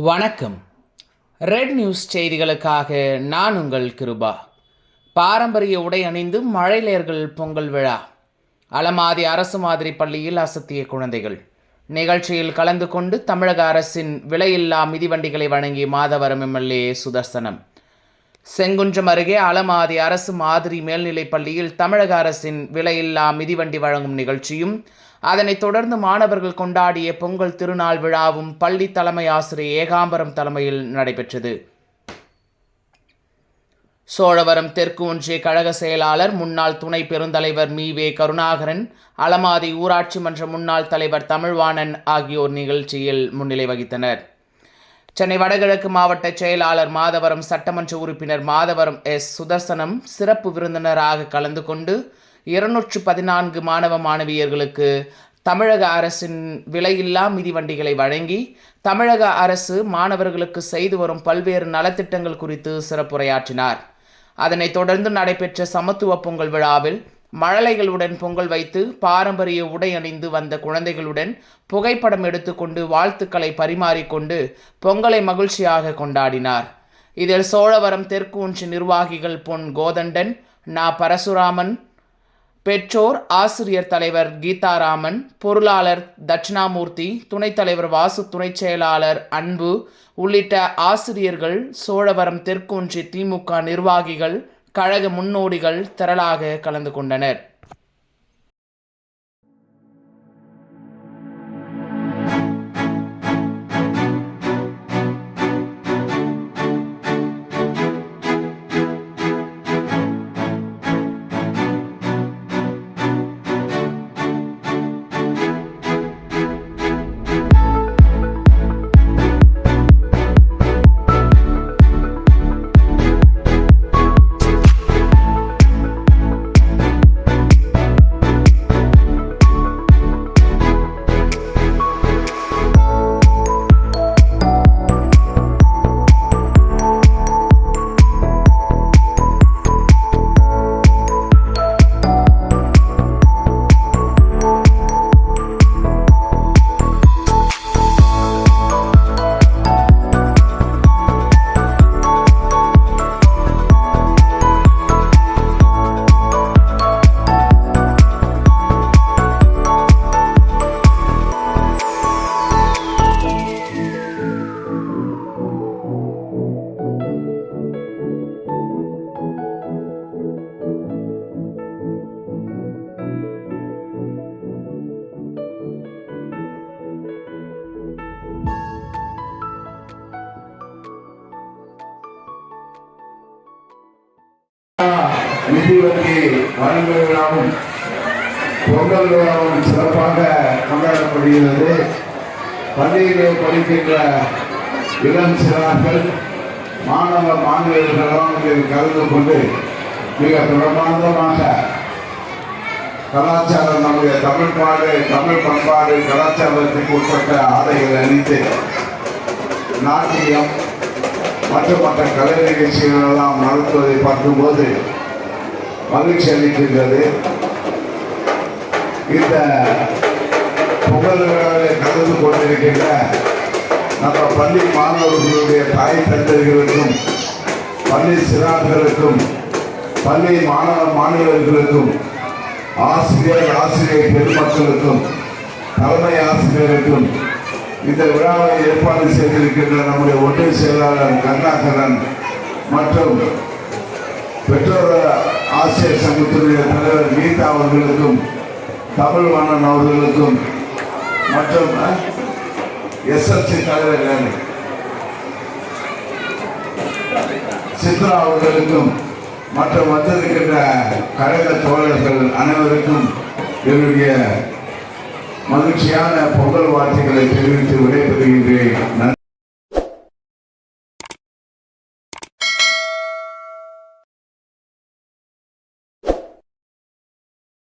வணக்கம். Red news செய்திகளுக்காக நான் உங்கள் கிருபா. பாரம்பரிய உடை அணிந்து மழையிலையர்கள் பொங்கல் விழா. அலமாதி அரசு மாதிரி பள்ளியில் அசத்திய குழந்தைகள். நிகழ்ச்சியில் கலந்து கொண்டு தமிழக அரசின் விலையில்லா மிதிவண்டிகளை வழங்கிய மாதவரம் எம்எல்ஏ சுதர்சனம். செங்குன்றம் அருகே அலமாதி அரசு மாதிரி மேல்நிலைப் பள்ளியில் தமிழக அரசின் விலையில்லா மிதிவண்டி வழங்கும் நிகழ்ச்சியும் அதனைத் தொடர்ந்து மாணவர்கள் கொண்டாடிய பொங்கல் திருநாள் விழாவும் பள்ளி தலைமை ஆசிரியர் ஏகாம்பரம் தலைமையில் நடைபெற்றது. சோழவரம் தெற்கு ஒன்றிய கழக செயலாளர் முன்னாள் துணை பெருந்தலைவர் மீ. வே. கருணாகரன் அலமாதி ஊராட்சி மன்ற முன்னாள் தலைவர் தமிழ்வாணன் ஆகியோர் நிகழ்ச்சியில் முன்னிலை வகித்தனர். சென்னை வடகிழக்கு மாவட்ட செயலாளர் மாதவரம் சட்டமன்ற உறுப்பினர் மாதவரம் எஸ். சுதர்சனம் சிறப்பு விருந்தினராக கலந்து கொண்டு இருநூற்று பதினான்கு மாணவ மாணவியர்களுக்கு தமிழக அரசின் விலையில்லா மிதிவண்டிகளை வழங்கி தமிழக அரசு மாணவர்களுக்கு செய்து வரும் பல்வேறு நலத்திட்டங்கள் குறித்து சிறப்புரையாற்றினார். அதனைத் தொடர்ந்து நடைபெற்ற சமத்துவ பொங்கல் விழாவில் மழலைகளுடன் பொங்கல் வைத்து பாரம்பரிய உடை அணிந்து வந்த குழந்தைகளுடன் புகைப்படம் எடுத்துக்கொண்டு வாழ்த்துக்களை பரிமாறிக்கொண்டு பொங்கலை மகிழ்ச்சியாக கொண்டாடினார். இதில் சோழவரம் தெற்கு ஒன்று நிர்வாகிகள் பொன் கோதண்டன் நா. பரசுராமன் பெற்றோர் ஆசிரியர் தலைவர் கீதாராமன் பொருளாளர் தட்சிணாமூர்த்தி துணைத் தலைவர் வாசு துணைச் செயலாளர் அன்பு உள்ளிட்ட ஆசிரியர்கள் சோழவரம் தெற்கொன்றி திமுக நிர்வாகிகள் கழக முன்னோடிகள் திரளாக கலந்து கொண்டனர். நிதி வழங்கு விழாவும் பொங்கல் விழாவும் சிறப்பாக கொண்டாடப்படுகிறது. பள்ளியிலே படிக்கின்ற இளம் சிறார்கள் மாணவ மாணவியர்களும் இதில் கலந்து கொண்டு மிக பிரமாண்டமாக கலாச்சாரம் நம்முடைய தமிழ்பாடு தமிழ் பண்பாடு கலாச்சாரத்துக்கு உட்பட்ட ஆடைகள் அணிந்து நாட்டியம் மற்ற மற்ற கலை நிகழ்ச்சிகள் எல்லாம் நடத்துவதை பார்க்கும்போது மகிழ்ச்சி அளிக்கின்றது. இந்த பொங்கல் விழாவில் கலந்து கொண்டிருக்கின்ற நம்ம பள்ளி மாணவர்களுடைய தாய் தந்தைகளுக்கும் பள்ளி சிறார்களுக்கும் பள்ளி மாணவ மாணவர்களுக்கும் ஆசிரியர் ஆசிரியர் பெருமக்களுக்கும் தலைமை ஆசிரியருக்கும் இந்த விழாவை ஏற்பாடு செய்திருக்கின்ற நம்முடைய ஒன்றிய செயலாளர் கருணாகரன் மற்றும் பெற்றோர் ஆசிரியர் சங்கத்தினுடைய தலைவர் கீதா அவர்களுக்கும் தமிழ் மன்னன் அவர்களுக்கும் மற்றும் எஸ்எல்சி தலைவர் சித்ரா அவர்களுக்கும் மற்றும் வந்திருக்கின்ற கழக தோழர்கள் அனைவருக்கும் என்னுடைய மகிழ்ச்சியான பொங்கல் வார்த்தைகளை தெரிவித்து விடைபெறுகின்றேன். நன்றி.